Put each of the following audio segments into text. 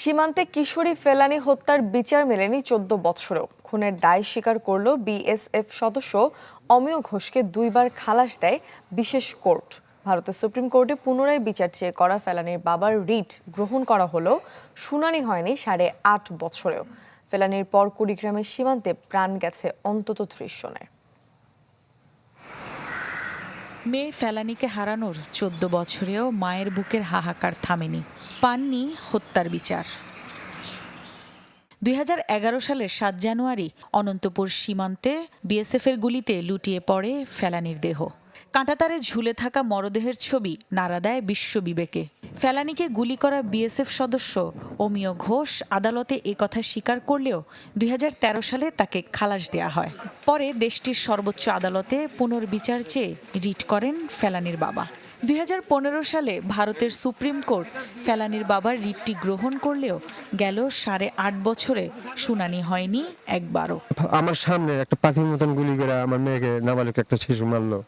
সীমান্তে কিশোরী ফেলানি হত্যার বিচার মেলেনি চোদ্দ বছরেও। খুনের দায় স্বীকার করল বিএসএফ সদস্য অমিয় ঘোষকে দুইবার খালাস দেয় বিশেষ কোর্ট। ভারতের সুপ্রিম কোর্টে পুনরায় বিচার চেয়ে করা ফেলানির বাবার রিট গ্রহণ করা হলেও শুনানি হয়নি সাড়ে আট বছরেও। ফেলানির পর কুড়িগ্রামের সীমান্তে প্রাণ গেছে অন্তত ত্রিশ জনের। মেয়ে ফেলানিকে হারানোর চোদ্দ বছরেও মায়ের বুকের হাহাকার থামেনি। পাননি হত্যার বিচার। দুই হাজার এগারো সালের সাত জানুয়ারি অনন্তপুর সীমান্তে বিএসএফের গুলিতে লুটিয়ে পড়ে ফেলানির দেহ। কাঁটাতারে ঝুলে থাকা মরদেহের ছবি নাড়া দেয় বিশ্ব বিবেকে ফেলানিকে গুলি করা বিএসএফ সদস্য অমিয় ঘোষ আদালতে একথা স্বীকার করলেও দুই হাজার তেরো সালে তাকে খালাস দেয়া হয়। পরে দেশটির সর্বোচ্চ আদালতে পুনর্বিচার চেয়ে রিট করেন ফেলানির বাবা। দুই হাজার পনেরো সালে ভারতের সুপ্রিম কোর্ট ফেলানির বাবার রিটটি গ্রহণ করলেও গেল সাড়ে আট বছরে শুনানি হয়নি একবারও। আমার সামনে একটা পাখির মতন গুলি করে আমার মেয়েকে নাবালিক একটা শিশু মারলো।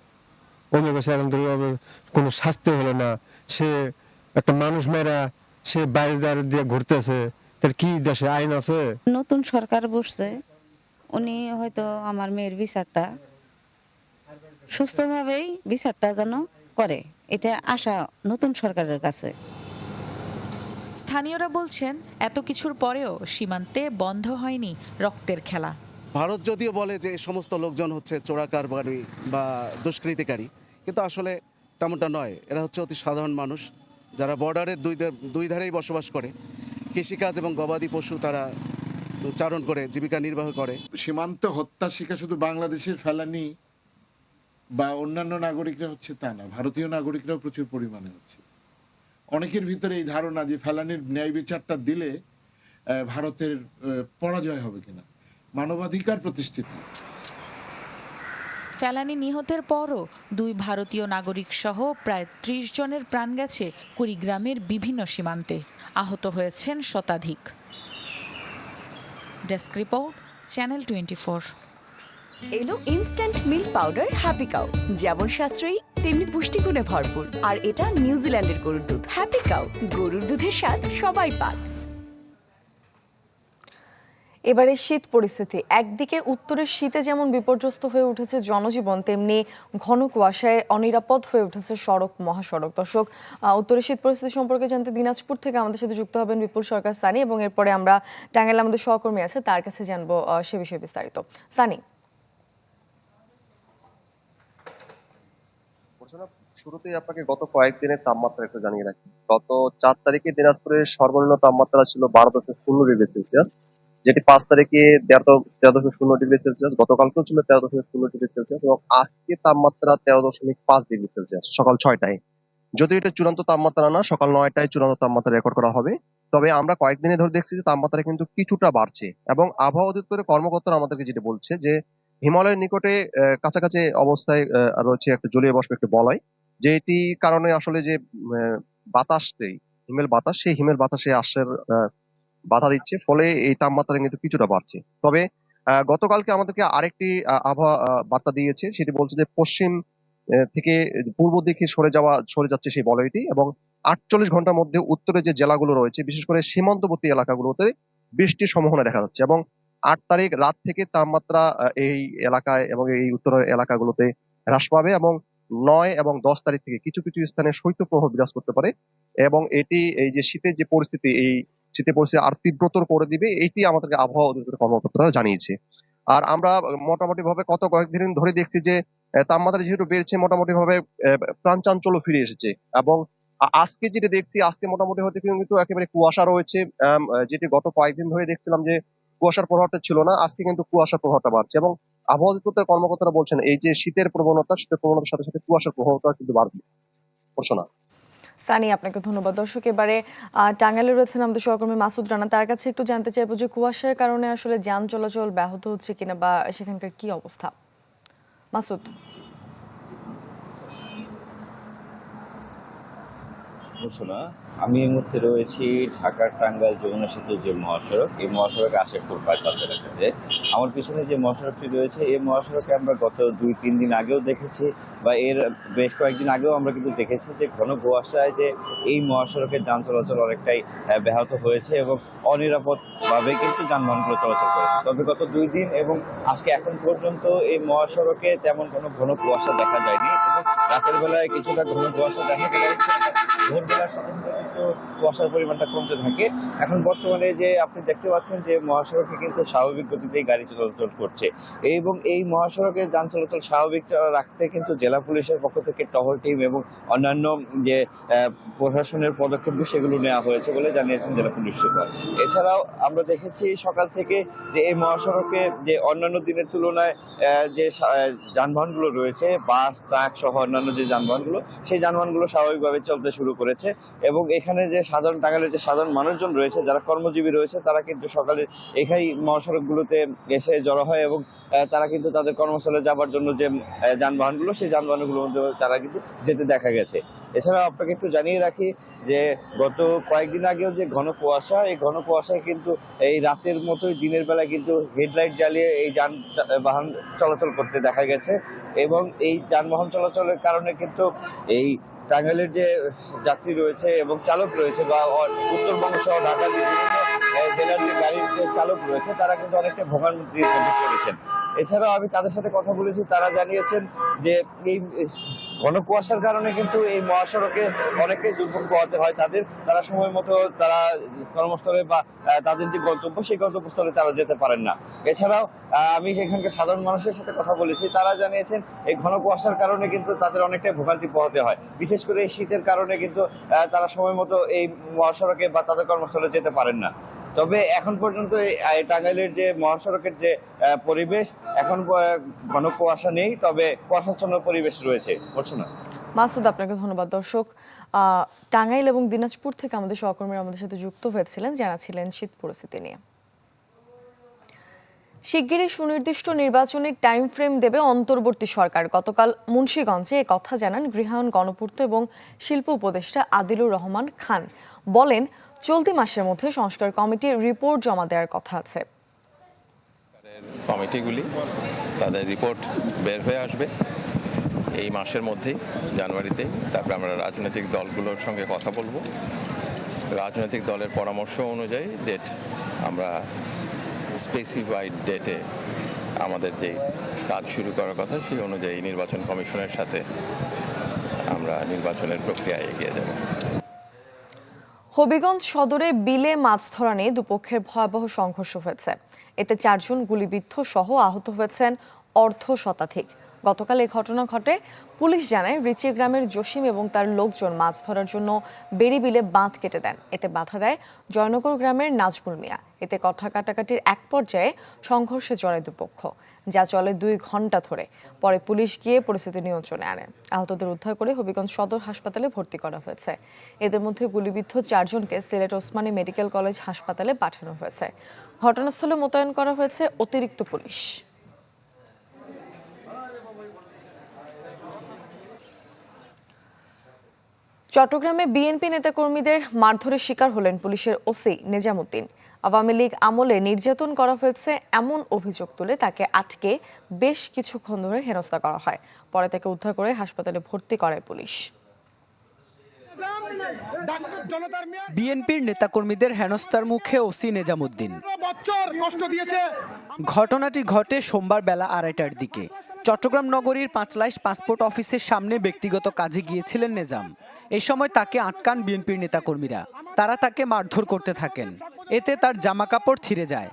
অন্য বসে এখন কোনো শাস্তি হলো না সে একটা মানুষ মেয়েরা সে বাইরে দাঁড় দিয়ে ঘুরতেছে তার কি দেশে আইন আছে? নতুন সরকার বসছে উনি হয়তো আমার মেয়ের বিচারটা সুস্থভাবেই বিচারটা যেন করে এটা আশা নতুন সরকারের কাছে। স্থানীয়রা বলছেন এত কিছুর পরেও সীমান্তে বন্ধ হয়নি রক্তের খেলা। ভারত যদিও বলে যে সমস্ত লোকজন হচ্ছে চোরাকারবারি বা দুষ্কৃতিকারী কিন্তু আসলে তেমনটা নয়। এরা হচ্ছে অতি সাধারণ মানুষ যারা বর্ডারের দুই দুই ধারেই বসবাস করে। কৃষিকাজ এবং গবাদি পশু তারা চারণ করে, জীবিকা নির্বাহ করে। সীমান্ত হত্যা শিকার শুধু বাংলাদেশের ফেলানি বা অন্যান্য নাগরিকরা হচ্ছে তা না, ভারতীয় নাগরিকরাও প্রচুর পরিমাণে হচ্ছে। অনেকের ভিতরে এই ধারণা যে ফেলানির ন্যায় বিচারটা দিলে ভারতের পরাজয় হবে কিনা। মানবাধিকার প্রতিষ্ঠিত। ফেলানি নিহতের পরও দুই ভারতীয় নাগরিক সহ প্রায় ত্রিশ জনের প্রাণ গেছে কুড়িগ্রামের বিভিন্ন সীমান্তে। আহত হয়েছেন শতাধিক। Desk report, channel twenty four এলো instant milk powder happy cow যেমন সাশ্রয়ী, তেমনি পুষ্টিগুণে ভরপুর। আর এটা নিউজিল্যান্ডের গরুর দুধ। হ্যাপি কাউ গরুর দুধের স্বাদ সবাই পাক। এবারে শীত পরিস্থিতি। একদিকে উত্তরের শীতে যেমন বিপর্যস্ত হয়ে উঠেছে জনজীবন, তেমনি ঘন কুয়াশায় অনিরাপদ হয়ে উঠেছে সড়ক, মহাসড়ক। দর্শক উত্তরের শীত পরিস্থিতি সম্পর্কে জানতে দিনাজপুর থেকে আমাদের সাথে যুক্ত হবেন বিপুল সরকার সানি এবং এরপরে আমরা টাঙ্গাইলে আমাদের সহকর্মী আছে, তার কাছে জানব সে বিষয়ে বিস্তারিত। সানি। শুরুতেই আপনাকে গত কয়েকদিনের তাপমাত্রা একটু জানিয়ে রাখি। গত চার তারিখে দিনাজপুরের সর্বনিম্ন তাপমাত্রা ছিল বারো দশমিক শূন্য ডিগ্রি সেলসিয়াস। যেটি পাঁচ তারিখে তেরো তেরো দশমিক শূন্য ডিগ্রি সেলসিয়াস, গতকালকেও ছিল তেরো দশমিক শূন্য ডিগ্রি সেলসিয়াস এবং আজকে তাপমাত্রা তেরো দশমিক পাঁচ ডিগ্রি সেলসিয়াস, সকাল ছয়টায়। যদিও এটা চূড়ান্ত তাপমাত্রা না, সকাল নয়টায় চূড়ান্ত তাপমাত্রা রেকর্ড করা হবে। তবে আমরা কয়েকদিনে ধরে দেখছি যে তাপমাত্রা কিন্তু কিছুটা বাড়ছে এবং আবহাওয়া অধিদপ্তরের কর্মকর্তারা আমাদেরকে যেটা বলছে যে হিমালয়ের নিকটে কাছাকাছি অবস্থায় রয়েছে একটা জলীয় বাষ্প, একটি বলয় যে এটি কারণে আসলে যে বাতাসটাই হিমেল বাতাস, সেই হিমেল বাতাসে আসার বাধা দিচ্ছে, ফলে এই তাপমাত্রা কিন্তু কিছুটা বাড়ছে। তবে গতকালকে আমাদেরকে আরেকটি আবহাওয়া বার্তা দিয়েছে, সেটি বলছে যে পশ্চিম থেকে পূর্ব দিকে সরে যাওয়া, সরে যাচ্ছে সেই বলয়টি এবং আটচল্লিশ ঘণ্টার মধ্যে উত্তরে যে জেলাগুলো রয়েছে, বিশেষ করে সীমান্তবর্তী এলাকাগুলোতে বৃষ্টির সম্ভাবনা দেখা যাচ্ছে এবং আট তারিখ রাত থেকে তাপমাত্রা এই এলাকায় এবং এই উত্তরের এলাকাগুলোতে হ্রাস পাবে এবং নয় এবং দশ তারিখ থেকে কিছু কিছু স্থানে শৈত্যপ্রবাহ বিরাজ করতে পারে এবং এটি, এই যে শীতের যে পরিস্থিতি, এই শীতের পরিস্থিতি আর তীব্রতর করে দিবে এটি আমাদেরকে আবহাওয়া অধিদপ্তরের কর্মকর্তারা জানিয়েছে। আর আমরা মোটামুটি ভাবে কত কয়েকদিন ধরে দেখছি যে তাপমাত্রা যেহেতু বেড়েছে মোটামুটি ভাবে প্রাণচাঞ্চল্য ফিরে এসেছে। এবং আজকে যেটা দেখছি, আজকে মোটামুটি হয়তো কিন্তু একেবারে কুয়াশা রয়েছে যেটি গত কয়েকদিন ধরে দেখছিলাম যে, কুয়াশার প্রভাবটা ছিল না, আজকে কিন্তু কুয়াশার প্রভাবটা বাড়ছে। এবং আবহাওয়া অধিদপ্তরের কর্মকর্তারা বলছেন, এই যে শীতের প্রবণতা, শীতের প্রবণতার সাথে সাথে কুয়াশার প্রভাবটা কিন্তু বাড়বে। ঘোষণা। সানি, আপনাকে ধন্যবাদ। দর্শক, এবারে টাঙ্গাইলে রয়েছেন আমাদের সহকর্মী মাসুদ রানা। তার কাছে একটু জানতে চাইব যে কুয়াশার কারণে আসলে যান চলাচল ব্যাহত হচ্ছে কিনা বা সেখানকার কি অবস্থা? মাসুদ। ঘোষণা, আমি এই মুহূর্তে রয়েছি ঢাকার টাঙ্গাইল যমুনা সেতু যে মহাসড়ক, এই মহাসড়কে আশেপুর বাইপাসের কাছে আমার পিছনে যে মহাসড়কটি রয়েছে, এই মহাসড়কে আমরা গত দুই, তিন দিন আগেও দেখেছি বা এর বেশ কয়েকদিন আগেও আমরা কিন্তু দেখেছি যে ঘন কুয়াশায় যে এই মহাসড়কের যান চলাচল অনেকটাই ব্যাহত হয়েছে এবং অনিরাপদভাবে কিন্তু যানবাহনগুলো চলাচল করেছে। তবে গত দুই দিন এবং আজকে এখন পর্যন্ত এই মহাসড়কে তেমন কোনো ঘন কুয়াশা দেখা যায়নি এবং রাতের বেলায় কিছুটা ঘন কুয়াশা দেখা গেলে সাথে সাথে কিন্তু কুয়াশার পরিমাণটা কমতে থাকে। এখন বর্তমানে যে আপনি দেখতে পাচ্ছেন যে মহাসড়কে কিন্তু স্বাভাবিক গতিতেই গাড়ি চলাচল করছে এবং এই মহাসড়কে যান চলাচল স্বাভাবিক রাখতে কিন্তু জেলা পুলিশের পক্ষ থেকে টহল টিম এবং অন্যান্য যে প্রশাসনের পদক্ষেপ সেগুলো নেওয়া হয়েছে বলে জানিয়েছেন জেলা পুলিশ সুপার। এছাড়াও আমরা দেখেছি সকাল থেকে যে এই মহাসড়কে যে অন্যান্য দিনের তুলনায় যে যানবাহনগুলো রয়েছে, বাস, ট্রাক সহ অন্যান্য যে যানবাহনগুলো, সেই যানবাহনগুলো স্বাভাবিকভাবে চলতে শুরু করেছে এবং এখানে যে সাধারণ টাঙ্গাইলের যে সাধারণ মানুষজন রয়েছে, যারা কর্মজীবী রয়েছে, তারা কিন্তু সকালে এখানে মহাসড়কগুলোতে এসে জড়ো হয় এবং তারা কিন্তু তাদের কর্মস্থলে যাবার জন্য যে যানবাহনগুলো, সেই যানবাহনগুলোর মধ্যে তারা কিন্তু যেতে দেখা গেছে। এছাড়া আপনাকে একটু জানিয়ে রাখি যে, গত কয়েকদিন আগেও যে ঘন কুয়াশা, এই ঘন কুয়াশায় কিন্তু এই রাতের মতোই দিনের বেলা কিন্তু হেডলাইট জ্বালিয়ে এই যানবাহন চলাচল করতে দেখা গেছে এবং এই যানবাহন চলাচলের কারণে কিন্তু এই টাঙ্গাইলের যে যাত্রী রয়েছে এবং চালক রয়েছে বা উত্তরবঙ্গ সহ ঢাকার বিভিন্ন জেলার যে গাড়ির যে চালক রয়েছে, তারা কিন্তু অনেকটা ভোগান্তির মধ্যে পড়েছেন এছাড়াও আমি তাদের সাথে কথা বলেছি, তারা জানিয়েছেন যে এই ঘন কুয়াশার কারণে কিন্তু এই মহাসড়কে অনেকটাই দুর্ভোগ পোহাতে হয়। তাদের, তারা সময় মতো তারা কর্মস্থলে বা তাদের যে গন্তব্য, সেই গন্তব্যস্থলে তারা যেতে পারেন না। এছাড়াও আমি সেখানকার সাধারণ মানুষের সাথে কথা বলেছি, তারা জানিয়েছেন এই ঘন কুয়াশার কারণে কিন্তু তাদের অনেকটাই ভোগান্তি পোহাতে হয়। বিশেষ করে এই শীতের কারণে কিন্তু তারা সময় মতো এই মহাসড়কে বা তাদের কর্মস্থলে যেতে পারেন না। তবে এখন পর্যন্ত টাঙ্গাইলের যে মহাসড়কের যে পরিবেশ, এখন ঘন কুয়াশা নেই, তবে কুয়াশাচ্ছন্ন পরিবেশ রয়েছে। না? মাসুদ, আপনাকে ধন্যবাদ। দর্শক টাঙ্গাইল এবং দিনাজপুর থেকে আমাদের সহকর্মীরা আমাদের সাথে যুক্ত হয়েছিলেন জানাছিলেন শীত পরিস্থিতি নিয়ে। শিগগিরই সুনির্দিষ্ট নির্বাচনের টাইম ফ্রেম দেবে অন্তর্বর্তী সরকার। গতকাল মুন্সীগঞ্জে কথা জানান গৃহায়ণ গণপূর্ত এবং শিল্প উপদেষ্টা আদিলুর রহমান খান। বলেন চলতি মাসের মধ্যে সংস্কার কমিটির রিপোর্ট জমা দেওয়ার কথা আছে। কমিটিগুলি তাদের রিপোর্ট বের হয়ে আসবে। এই মাসের মধ্যেই জানুয়ারিতে, তারপরে আমরা রাজনৈতিক দলগুলোর সঙ্গে কথা বলব। রাজনৈতিক দলের পরামর্শ অনুযায়ী ডেট আমরা স্পেসিফাইড ডেটে আমাদের যে কাজ শুরু করার কথা, সেই অনুযায়ী নির্বাচন কমিশনের সাথে আমরা নির্বাচনের প্রক্রিয়ায় এগিয়ে যাব। হবিগঞ্জ সদরে বিলে মাছ ধরা নিয়ে দুপক্ষের ভয়াবহ সংঘর্ষ হয়েছে। এতে চারজন গুলিবিদ্ধ সহ আহত হয়েছেন অর্ধ শতাধিক। গতকাল এই ঘটনা ঘটে। পুলিশ জানায়, রিচি গ্রামের জসিম এবং তার লোকজন মাছ ধরার জন্য বেড়ি বিলে বাঁধ কেটে দেন। এতে বাধা দেয় জয়নগর গ্রামের নাজমুল মিয়া। এতে কথা কাটাকাটির এক পর্যায়ে সংঘর্ষে জড়ায় দুপক্ষ যা চলে দুই ঘণ্টা ধরে। পরে পুলিশ গিয়ে পরিস্থিতি নিয়ন্ত্রণে আনে। আহতদের উদ্ধার করে হবিগঞ্জ সদর হাসপাতালে ভর্তি করা হয়েছে। এদের মধ্যে গুলিবিদ্ধ চারজনকে সিলেট ওসমানী মেডিকেল কলেজ হাসপাতালে পাঠানো হয়েছে। ঘটনাস্থলে মোতায়েন করা হয়েছে অতিরিক্ত পুলিশ। চট্টগ্রামে বিএনপি নেতাকর্মীদের মারধরের শিকার হলেন পুলিশের ওসি নেজামুদ্দিন। আওয়ামী লীগ আমলে নির্যাতন করা হয়েছে এমন অভিযোগ তুলে তাকে আটকে বেশ কিছুক্ষণ ধরে হেনস্থা করা হয়। পরে তাকে উদ্ধার করে হাসপাতালে ভর্তি করায় পুলিশ। বিএনপির নেতাকর্মীদের হেনস্থার মুখে ওসি নেজামুদ্দিন। ঘটনাটি ঘটে সোমবার বেলা আড়াইটার দিকে। চট্টগ্রাম নগরীর পাঁচলাইশ পাসপোর্ট অফিসের সামনে ব্যক্তিগত কাজে গিয়েছিলেন নেজাম। এ সময় তাকে আটকান বিএনপির নেতাকর্মীরা। তারা তাকে মারধর করতে থাকেন। এতে তার জামা কাপড় ছিঁড়ে যায়।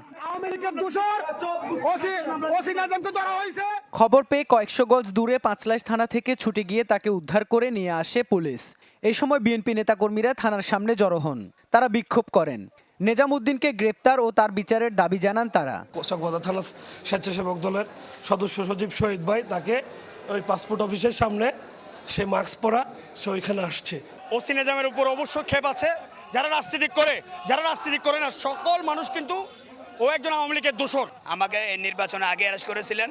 খবর পেয়ে কয়েকশো গজ দূরে পাঁচলাইশ থানা থেকে ছুটে গিয়ে তাকে উদ্ধার করে নিয়ে আসে পুলিশ। এই সময় বিএনপি নেতাকর্মীরা থানার সামনে জড়ো হন। তারা বিক্ষোভ করেন। নেজামুদ্দিনকে গ্রেপ্তার ও তার বিচারের দাবি জানান তারা। চকবাজার থানা স্বেচ্ছাসেবক দলের সদস্য সচিব শহীদ ভাই তাকে ওই পাসপোর্ট অফিসের সামনে সে মাস্ক পরা সে ওইখানে আসছে। ওসি নিজামের উপর অবশ্য ক্ষেপ আছে। যারা রাজনীতি করে যারা রাজনীতি করে না সকল মানুষ কিন্তু ও একজন আওয়ামী লীগের দোষর। আমাকে নির্বাচনে আগে অ্যারেস্ট করেছিলেন।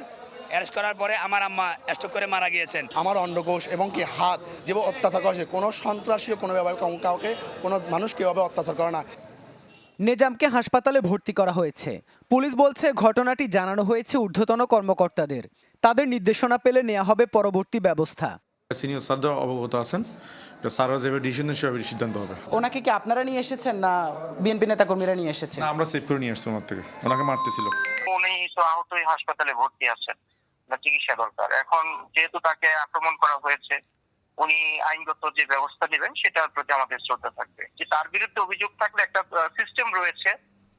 অ্যারেস্ট করার পরে আমার আম্মা স্ট্রোক করে মারা গিয়েছেন। আমার অন্ডকোষ এবং কি হাত যেভাবে অত্যাচার করা হয়েছে কোনো সন্ত্রাসীও কোনো ব্যাপারে কাউকে কোনো মানুষ কীভাবে অত্যাচার করে না। নেজামকে হাসপাতালে ভর্তি করা হয়েছে। পুলিশ বলছে ঘটনাটি জানানো হয়েছে ঊর্ধ্বতন কর্মকর্তাদের। তাদের নির্দেশনা পেলে নেওয়া হবে পরবর্তী ব্যবস্থা। সিনিয়র স্যাররা অবগত আছেন। যেভাবে ডিসিশন সেভাবে সিদ্ধান্ত হবে। ওনাকে কি আপনারা নিয়ে এসেছেন না বিএনপি নেতাকর্মীরা নিয়ে এসেছেন? আমরা সেভ করে নিয়ে আসছি ওনার থেকে। ওনাকে মারতেছিল। উনি তো আহতই হাসপাতালে ভর্তি আছেন। চিকিৎসা দরকার। এখন যেহেতু তাকে আক্রমণ করা হয়েছে উনি আইনগত যে ব্যবস্থা নেবেন সেটার প্রতি আমাদের শ্রদ্ধা থাকবে। যে তার বিরুদ্ধে অভিযোগ থাকলে একটা সিস্টেম রয়েছে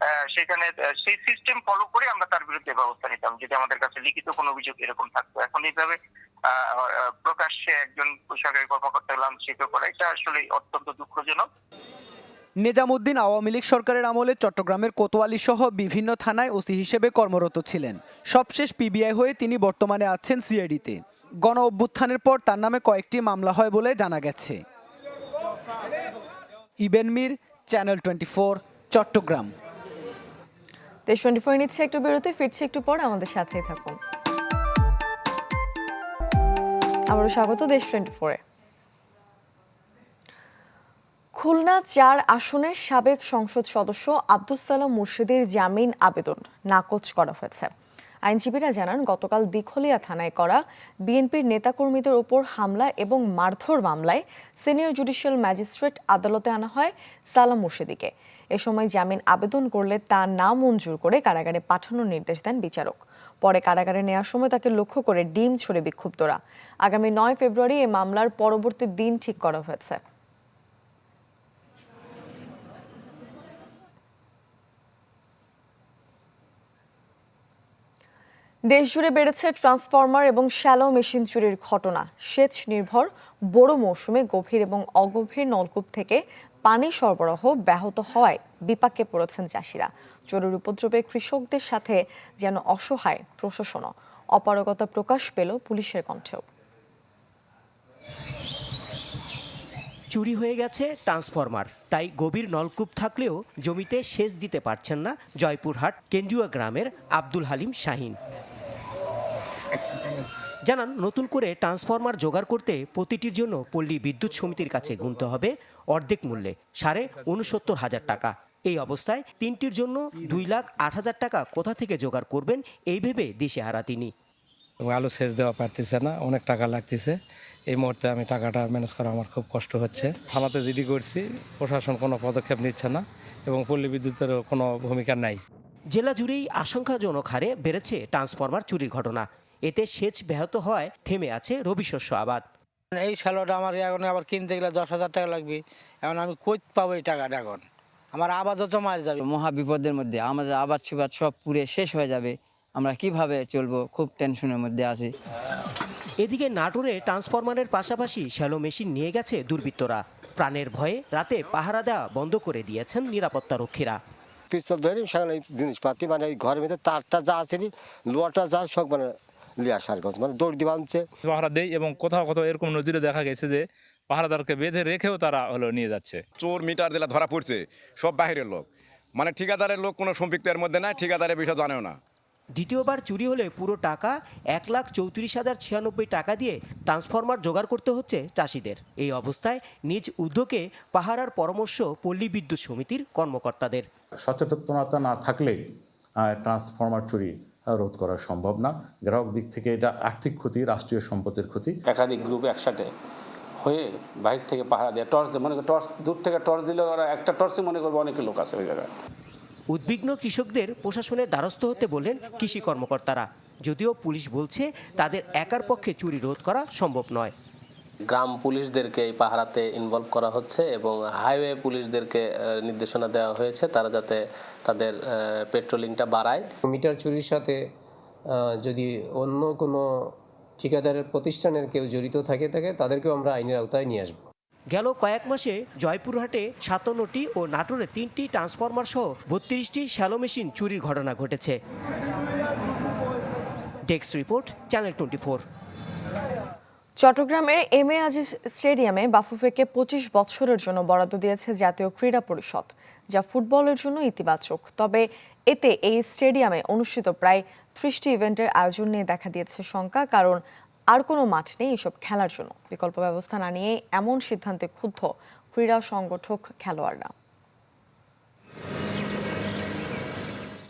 আহ, সেখানে সেই সিস্টেম ফলো করে আমরা তার বিরুদ্ধে ব্যবস্থা নিতাম যদি আমাদের কাছে লিখিত কোনো অভিযোগ এরকম থাকতো। এখন এইভাবে প্রকাশ্যে একজন সরকারি কর্মকর্তা লাঞ্ছিত করা এটা আসলে অত্যন্ত দুঃখজনক। নেজামুদ্দিন আওয়ামী লীগ সরকারের আমলে চট্টগ্রামের কোতোয়ালি সহ বিভিন্ন থানায় ওসি হিসেবে কর্মরত ছিলেন। সবশেষ পিবিআই হয়ে তিনি বর্তমানে আছেন সিআইডিতে। গণ অভ্যুত্থানের পর তার নামে কয়েকটি মামলা হয় বলে জানা গেছে। ইবেন Mir channel twenty four Chittagong. দেশ টোয়েন্টি ফোর নিচ্ছে একটু বেরোতে ফিরছে একটু পর আমাদের সাথেই থাকুন। আবারও স্বাগত দেশ টোয়েন্টি ফোরে। খুলনা চার আসনের সাবেক সংসদ সদস্য আব্দুস সালাম মুর্শিদের জামিন আবেদন নাকচ করা হয়েছে। আইনজীবীরা জানান, গতকাল দিঘলিয়া থানায় করা বিএনপির নেতাকর্মীদের ওপর হামলা এবং মারধর মামলায় সিনিয়র জুডিশিয়াল ম্যাজিস্ট্রেট আদালতে আনা হয় সালাম মুর্শিদিকে। এ সময় জামিন আবেদন করলে তা না মঞ্জুর করে কারাগারে পাঠানোর নির্দেশ দেন বিচারক। পরে কারাগারে নেওয়ার সময় তাকে লক্ষ্য করে ডিম ছুড়ে বিক্ষুব্ধরা। আগামী নয় ফেব্রুয়ারি এই মামলার পরবর্তী দিন ঠিক করা হয়েছে। দেশজুড়ে বেড়েছে ট্রান্সফরমার এবং শ্যালো মেশিন চুরির ঘটনা। সেচ নির্ভর বড় মৌসুমে গভীর এবং অগভীর নলকূপ থেকে পানি সরবরাহ ব্যাহত হওয়ায় বিপাকে পড়েছেন চাষিরা। চোরের উপদ্রবে কৃষকদের সাথে যেন অসহায় প্রশাসনও। অপারগতা প্রকাশ পেল পুলিশের কণ্ঠেও। চুরি হয়ে গেছে ট্রান্সফরমার, তাই গভীর নলকূপ থাকলেও জমিতে সেচ দিতে পারছেন না জয়পুরহাট কেন্দ্রীয় গ্রামের আব্দুল হালিম শাহিন। জানান, নতুন করে ট্রান্সফরমার জোগাড় করতে প্রতিটির জন্য পল্লী বিদ্যুৎ সমিতির কাছে গুনতে হবে। অর্ধেক মূল্যে সাড়ে উনসত্তর হাজার টাকা। এই অবস্থায় তিনটির জন্য দুই লাখ আট হাজার টাকা কোথা থেকে জোগাড় করবেন এই ভেবে দিশেহারা তিনি। আলু সেচ দেওয়া পারতেছে না অনেক টাকা লাগতেছে। এই মুহূর্তে আমি টাকাটা ম্যানেজ করা আমার খুব কষ্ট হচ্ছে। থানাতে জিডি করছি প্রশাসন কোনো পদক্ষেপ নিচ্ছে না এবং পল্লী বিদ্যুতেরও কোনো ভূমিকা নাই। জেলা জুড়েই আশঙ্কাজনক হারে বেড়েছে ট্রান্সফরমার চুরির ঘটনা। এতে সেচ ব্যাহত হয় থেমে আছে রবি শস্য আবাদ। এই শ্যালোটা আমার এখন আবার কিনতে গেলে দশ হাজার টাকা লাগবে। এখন আমি কই পাবো এই টাকাটা এখন? আমার আবাদও তো মার যাবে। মহা বিপদের মধ্যে আমাদের আবাদ সুবাদ সব পুড়ে শেষ হয়ে যাবে। আমরা কীভাবে চলবো? খুব টেনশনের মধ্যে আছি। এদিকে নাটোরে ট্রান্সফরমারের পাশাপাশি শ্যালো মেশিন নিয়ে গেছে দুর্বৃত্তরা। প্রাণের ভয়ে রাতে পাহারা দেওয়া বন্ধ করে দিয়েছেন নিরাপত্তা রক্ষীরা। পিস্তল ধরে সেখানে জিনিসপাতি মানে ঘরের ভিতরে তারটা যা আছে নি, লোহাটা যা সব মানে লিয়া মানে দৌড় দিয়ে বাঁধছে। পাহারা দেয় এবং কোথাও কোথাও এরকম নজিরে দেখা গেছে যে পাহারাদারকে বেঁধে রেখেও তারা হলো নিয়ে যাচ্ছে। চোর মিটার যেটা ধরা পড়ছে সব বাহিরের লোক। মানে ঠিকাদারের লোক কোনো সম্পৃক্ত এর মধ্যে নাই ঠিকাদারের বিষয় জানেও না। দ্বিতীয়বার চুরি হলে পুরো টাকা এক লাখ চৌত্রিশ হাজার ছিয়ানব্বই টাকা দিয়ে ট্রান্সফরমার জোগাড় করতে হচ্ছে চাষিদের। এই অবস্থায় নিজ উদ্যোগে পাহারার পরামর্শ পল্লী বিদ্যুৎ সমিতির কর্মকর্তাদের। সচেতনতা না থাকলে ট্রান্সফরমার চুরি রোধ করা সম্ভব না। গ্রাহক দিক থেকে এটা আর্থিক ক্ষতি রাষ্ট্রীয় সম্পদের ক্ষতি। একাধিক গ্রুপ একসাথে হয়ে বাইরে থেকে পাহারা দেয় টর্চ মনে করি টর্চ দূর থেকে টর্চ দিলে ওরা একটা টর্চই মনে করবে অনেক লোক আছে ওই জায়গায়। উদ্বিগ্ন কৃষকদের প্রশাসনের দ্বারস্থ হতে বললেন কৃষি কর্মকর্তারা। যদিও পুলিশ বলছে তাদের একার পক্ষে চুরি রোধ করা সম্ভব নয়। গ্রাম পুলিশদেরকে এই পাহারাতে ইনভলভ করা হচ্ছে এবং হাইওয়ে পুলিশদেরকে নির্দেশনা দেওয়া হয়েছে তারা যাতে তাদের পেট্রোলিংটা বাড়ায়। মিটার চুরির সাথে যদি অন্য কোনো ঠিকাদারের প্রতিষ্ঠানের কেউ জড়িত থাকে থাকে তাদেরকেও আমরা আইনের আওতায় নিয়ে আসব। গেল কয়েক মাসে জয়পুরহাটে সাতান্নটি ও নাটোরে তিনটি ট্রান্সফরমার সহ বত্রিশটি শ্যালো মেশিন চুরির ঘটনা ঘটেছে। ডেস্ক রিপোর্ট চ্যানেল টোয়েন্টি চট্টগ্রামের এম এ আজিজ স্টেডিয়ামে বাফুফেকে পঁচিশ বছরের জন্য বরাদ্দ দিয়েছে জাতীয় ক্রীড়া পরিষদ, যা ফুটবলের জন্য ইতিবাচক। তবে এতে এই স্টেডিয়ামে অনুষ্ঠিত প্রায় ত্রিশটি ইভেন্টের আয়োজন নিয়ে দেখা দিয়েছে শঙ্কা, কারণ আর কোনো মাঠ নেই এসব খেলার জন্য। বিকল্প ব্যবস্থা না নিয়ে এমন সিদ্ধান্তে ক্ষুব্ধ ক্রীড়া সংগঠক খেলোয়াড়রা।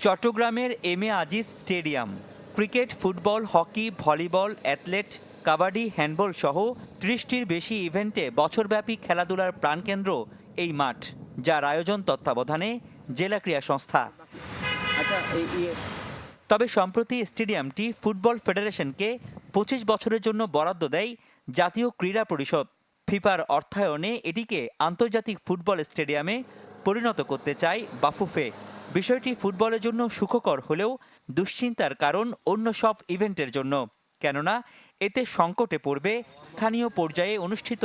চট্টগ্রামের M A Aziz stadium, cricket, football, hockey, volleyball, athlete kabaddi handball সহ ত্রিশটির বেশি ইভেন্টে বছরব্যাপী খেলাধুলার প্রাণকেন্দ্র এই মাঠ যার আয়োজন তত্ত্বাবধানে জেলা ক্রীড়া সংস্থা। তবে সম্প্রতি স্টেডিয়ামটি ফুটবল ফেডারেশনকে পঁচিশ বছরের জন্য বরাদ্দ দেয় জাতীয় ক্রীড়া পরিষদ। ফিফার অর্থায়নে এটিকে আন্তর্জাতিক ফুটবল স্টেডিয়ামে পরিণত করতে চায় বাফুফে। বিষয়টি ফুটবলের জন্য সুখকর হলেও দুশ্চিন্তার কারণ অন্য সব ইভেন্টের জন্য। কেননা এতে সংকটে পড়বে স্থানীয় পর্যায়ে অনুষ্ঠিত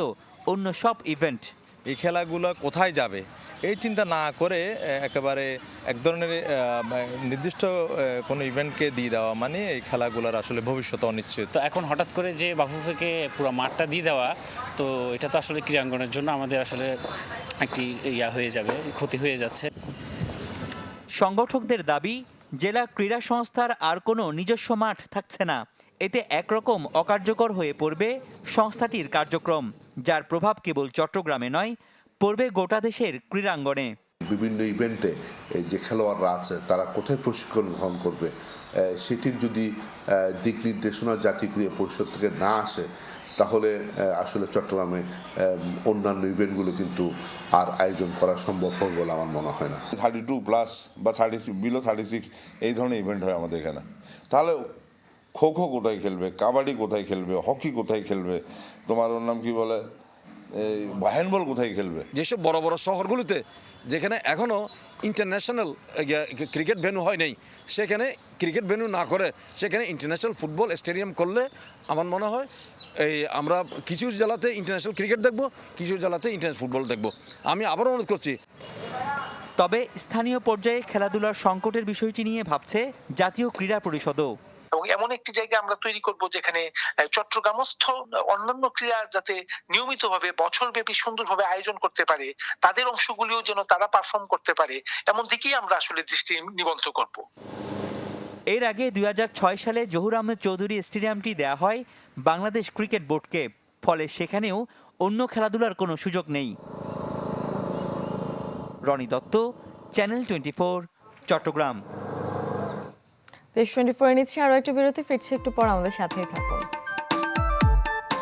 অন্য সব ইভেন্ট এই খেলাগুলো কোথায় যাবে? এই চিন্তা না করে একেবারে এক ধরনের নির্দিষ্ট কোনো ইভেন্টকে দিয়ে দেওয়া মানে এই খেলাগুলোর আসলে ভবিষ্যৎ অনিশ্চিত। তো এখন হঠাৎ করে যে বাফুফেকে পুরো মাঠটা দিয়ে দেওয়া তো এটা তো আসলে ক্রীড়াঙ্গনের জন্য আমাদের আসলে একটি ইয়া হয়ে যাবে ক্ষতি হয়ে যাচ্ছে। সংগঠকদের দাবি জেলা ক্রীড়া সংস্থার আর কোনো নিজস্ব মাঠ থাকছে না। এতে একরকম অকার্যকর হয়ে পড়বে সংস্থাটির কার্যক্রম যার প্রভাব কেবল চট্টগ্রামে নয় পড়বে গোটা দেশের ক্রীড়াঙ্গনে। বিভিন্ন ইভেন্টে এই যে খেলোয়াড়রা আছে তারা কোথায় প্রশিক্ষণ গ্রহণ করবে? সেটির যদি দিক নির্দেশনা জাতীয় ক্রীড়া পরিষদ থেকে না আসে তাহলে আসলে চট্টগ্রামে অন্যান্য ইভেন্টগুলো কিন্তু আর আয়োজন করা সম্ভব হবে বলে আমার মনে হয় না। থার্টি টু প্লাস বা thirty six below thirty six এই ধরনের ইভেন্ট হয় আমাদের এখানে। তাহলে খো খো কোথায় খেলবে কাবাডি কোথায় খেলবে হকি কোথায় খেলবে তোমার ওর নাম কি বলে? এই হ্যান্ডবল কোথায় খেলবে? যেসব বড় বড় শহরগুলোতে যেখানে এখনও ইন্টারন্যাশনাল ক্রিকেট ভেন্যু হয় নাই সেখানে ক্রিকেট ভেন্যু না করে সেখানে ইন্টারন্যাশনাল ফুটবল স্টেডিয়াম করলে আমার মনে হয় এই আমরা কিছু জেলাতে ইন্টারন্যাশনাল ক্রিকেট দেখব কিছু জেলাতে ইন্টারন্যাশনাল ফুটবল দেখব। আমি আবারও অনুরোধ করছি। তবে স্থানীয় পর্যায়ে খেলাধুলার সংকটের বিষয়টি নিয়ে ভাবছে জাতীয় ক্রীড়া পরিষদও। এবং এমন একটি জায়গা আমরা তৈরি করব যেখানে চট্টগ্রামস্থ অন্যান্য ক্রীড়া যাতে নিয়মিতভাবে বছরব্যাপী সুন্দরভাবে আয়োজন করতে পারে, তাদের অংশগুলিও যেন তারা পারফর্ম করতে পারে, এমন দিকেই আমরা আসলে দৃষ্টি নিবদ্ধ করব। এর আগে দুই হাজার ছয় সালে জহুর আহমেদ চৌধুরী স্টেডিয়ামটি দেয়া হয় বাংলাদেশ ক্রিকেট বোর্ডকে, ফলে সেখানেও অন্য খেলাধুলার কোনো সুযোগ নেই। Rony Dutta, channel twenty four, Chittagong. দেশ টোয়েন্টি ফোর নিচ্ছি আরও একটা বিরতি ফিরছি একটু পর আমাদের সাথেই থাকুন।